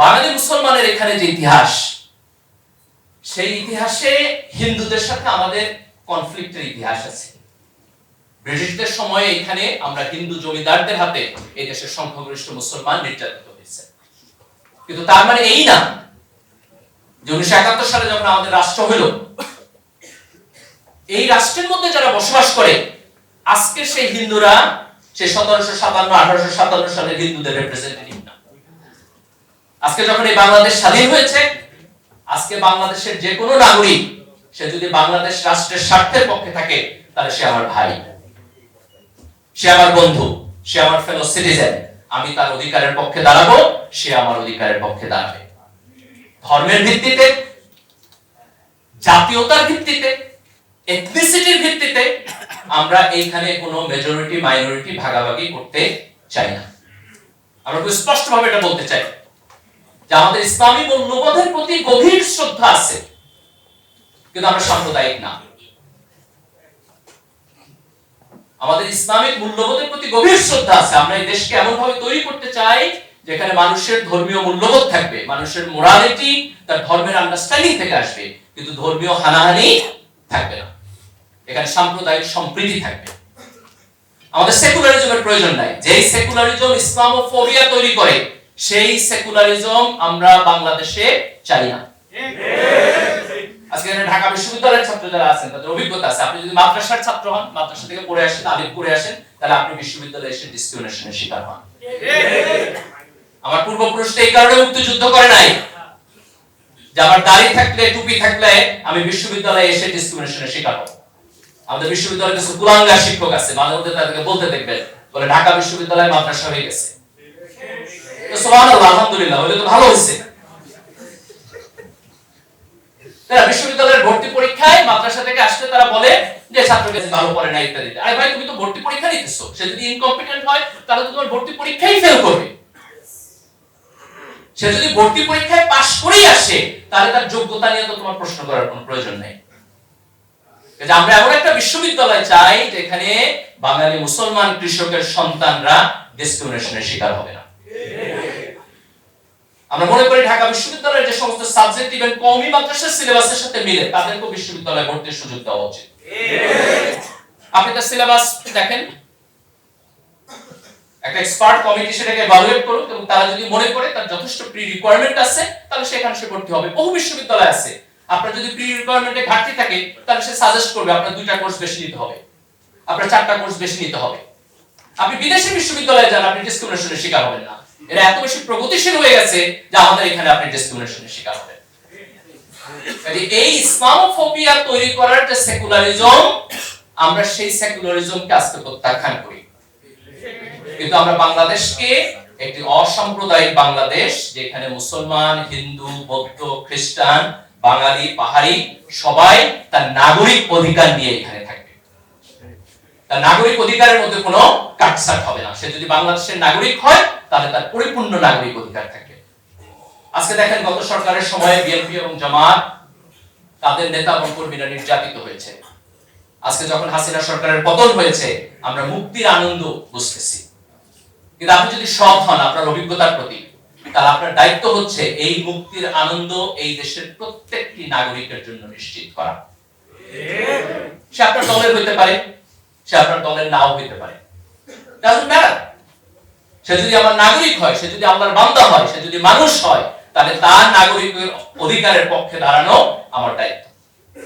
বাঙালি মুসলমানের এখানে যে ইতিহাস, সেই ইতিহাসে হিন্দুদের সাথে আমাদের কনফ্লিক্টের ইতিহাস আছে। ব্রিটিশদের সময়ে এখানে আমরা হিন্দু জমিদারদের হাতে এই দেশের সংখ্যাগরিষ্ঠ মুসলমান নির্যাতিত হয়েছে। কিন্তু তার মানে এই না যে উনিশশো একাত্তর সালে যখন আমাদের রাষ্ট্র হলো, এই রাষ্ট্রের মধ্যে যারা বসবাস করে, আজকে সেই হিন্দুরা সেই সতেরোশো সাতান্ন, আঠারোশো সাতান্ন সালের হিন্দুদের রিপ্রেজেন্টেটিভ আজকে যখন এই বাংলাদেশ স্বাধীন হয়েছে, আজকে বাংলাদেশের যে কোনো নাগরিক, সে যদি বাংলাদেশ রাষ্ট্রের স্বার্থের পক্ষে থাকে, তাহলে সে আমার ভাই। সে আমার বন্ধু, সে আমার ফেলো সিটিজেন আমি তার অধিকারের পক্ষে দাঁড়াবো, সে আমার অধিকারের পক্ষে দাঁড়াবে। ধর্মের ভিত্তিতে, জাতীয়তার ভিত্তিতে এথনিসিটির ভিত্তিতে, আমরা এইখানে কোনো মেজরিটি মাইনরিটি ভাগাভাগি করতে চাই না। আমরা স্পষ্টভাবে এটা বলতে চাই। আমাদের ইসলামী মূল্যবোধের প্রতি গভীর শ্রদ্ধা আছে। কিন্তু আমরা সাম্প্রদায়িক না। আমাদের ইসলামিক মূল্যবোধের প্রতি গভীর শ্রদ্ধা আছে। আমরা এই দেশকে এমন ভাবে তৈরি করতে চাই যেখানে মানুষের ধর্মীয় মূল্যবোধ থাকবে, মানুষের মোরালিটি তার ধর্মের আন্ডারস্ট্যান্ডিং থেকে আসবে, কিন্তু ধর্মীয় হানাহানি থাকবে না। এখানে সাম্প্রদায়িক সম্প্রীতি থাকবে। আমাদের সেকুলারিজমের প্রয়োজন নাই। যেই সেকুলারিজম ইসলামোফোবিয়া তৈরি করে সেই সেকুলারিজম আমরা বাংলাদেশে চাই না। আজকে ঢাকা বিশ্ববিদ্যালয়ের ছাত্র যারা আছেন, তাদের অভিজ্ঞতা আছে। আপনি যদি মাদ্রাসার ছাত্র হন, মাদ্রাসা থেকে পড়ে আসেন করে আসেন, তাহলে আপনি বিশ্ববিদ্যালয়ে এসে ডিসক্রিমিনেশনের শিকার হন। আমার পূর্বপুরুষরা এই কারণে মুক্তিযুদ্ধ করে নাই। যে আমার দাড়ি থাকলে, টুপি থাকলে আমি বিশ্ববিদ্যালয়ে এসে ডিসক্রিমিনেশনের শিকার হব। আমাদের বিশ্ববিদ্যালয়ে কিছু শিক্ষক আছে, মাঝে মধ্যে তাদেরকে বলতে দেখবেন, বলে ঢাকা বিশ্ববিদ্যালয় মাদ্রাসা হয়ে গেছে। আলহামদুলিল্লাহ ভালো হয়েছে। তারা বিশ্ববিদ্যালয়ের ভর্তি পরীক্ষায় মাদ্রাসা থেকে আসলে তারা বলে যে, ছাত্রকে ভালো পড়ে না ইত্যাদি আরে ভাই, তুমি তো ভর্তি পরীক্ষা নিতেছো। সে যদি ইনকম্পিটেন্ট হয়, তাহলে তো তোমার ভর্তি পরীক্ষাই ফেল করবে। সে যদি ভর্তি পরীক্ষায় পাশ করেই আসে, তাহলে তার যোগ্যতা নিয়ে তো তোমার প্রশ্ন করার কোনো প্রয়োজন নেই। আমরা এমন একটা বিশ্ববিদ্যালয় চাই, যেখানে বাঙালি মুসলমান কৃষকের সন্তানরা ডিসক্রিমিনেশনের শিকার হবে না। আমরা মনে করি ঢাকা বিশ্ববিদ্যালয়ের যে সমস্ত সাবজেক্ট ইভেন কওমি মাদ্রাসার সিলেবাসের সাথে মিলে, তাদেরকেও বিশ্ববিদ্যালয়ে ভর্তির সুযোগ দেওয়া উচিত। আপনি তার সিলেবাস দেখেন। একটা এক্সপার্ট কমিটি সেটাকে এভালুয়েট করুক এবং তারা যদি মনে করে তার যথেষ্ট প্রি রিকোয়ারমেন্ট আছে, তাহলে সেখানে সে ভর্তি হবে। বহু বিশ্ববিদ্যালয় আছে। আপনার যদি প্রি রিকোয়ারমেন্টে ঘাটতি থাকে, তাহলে সে সাজেস্ট করবে আপনার দুইটা কোর্স বেশি নিতে হবে। আপনার চারটা কোর্স বেশি নিতে হবে। আপনি বিদেশি বিশ্ববিদ্যালয়ে যান, আপনি ডিসক্রিমিনেশনের শিকার হবেন না। এরা এত বেশি প্রগতিশীল হয়ে গেছে যে আমাদের এখানে আপনি ডিসক্রিমিনেশনের শিকার হবেন। এই ইসলামোফোবিয়া তৈরি করার যে সেকুলারিজম আমরা সেই সেকুলারিজমকে আজকে প্রত্যাখ্যান করি। কিন্তু আমরা বাংলাদেশকে একটি অসাম্প্রদায়িক বাংলাদেশ, যেখানে মুসলমান, হিন্দু, বৌদ্ধ, খ্রিস্টান, বাঙালি, পাহাড়ি সবাই তার নাগরিক অধিকার নিয়ে এখানে থাকবে নাগরিক অধিকারের মধ্যে কোনো কাটছাট হবে না। সে যদি বাংলাদেশের নাগরিক হয়, তাহলে তার পরিপূর্ণ নাগরিক অধিকার থাকবে আজকে দেখেন, গত সরকারের সময়ে বিএনপি এবং জামাত তাদের নেতা এবং কর্মীরা নির্যাতিত হয়েছে। আজকে যখন হাসিনা সরকারের পতন হয়েছে, আমরা মুক্তির আনন্দ বুঝতেছি। কিন্তু আপনি যদি সৎ হন, আপনার অভিজ্ঞতার প্রতি, তাহলে আপনার দায়িত্ব হচ্ছে এই মুক্তির আনন্দ এই দেশের প্রত্যেকটি নাগরিকের জন্য নিশ্চিত করা। সে আপনার দলের হইতে পারে সে আপনার দলের নাও হইতে পারে. সে যদি আমার নাগরিক হয়, সে যদি আমার বান্দা হয়, সে যদি মানুষ হয়, তাহলে তার নাগরিকের অধিকারের পক্ষে দাঁড়ানো আমার দায়িত্ব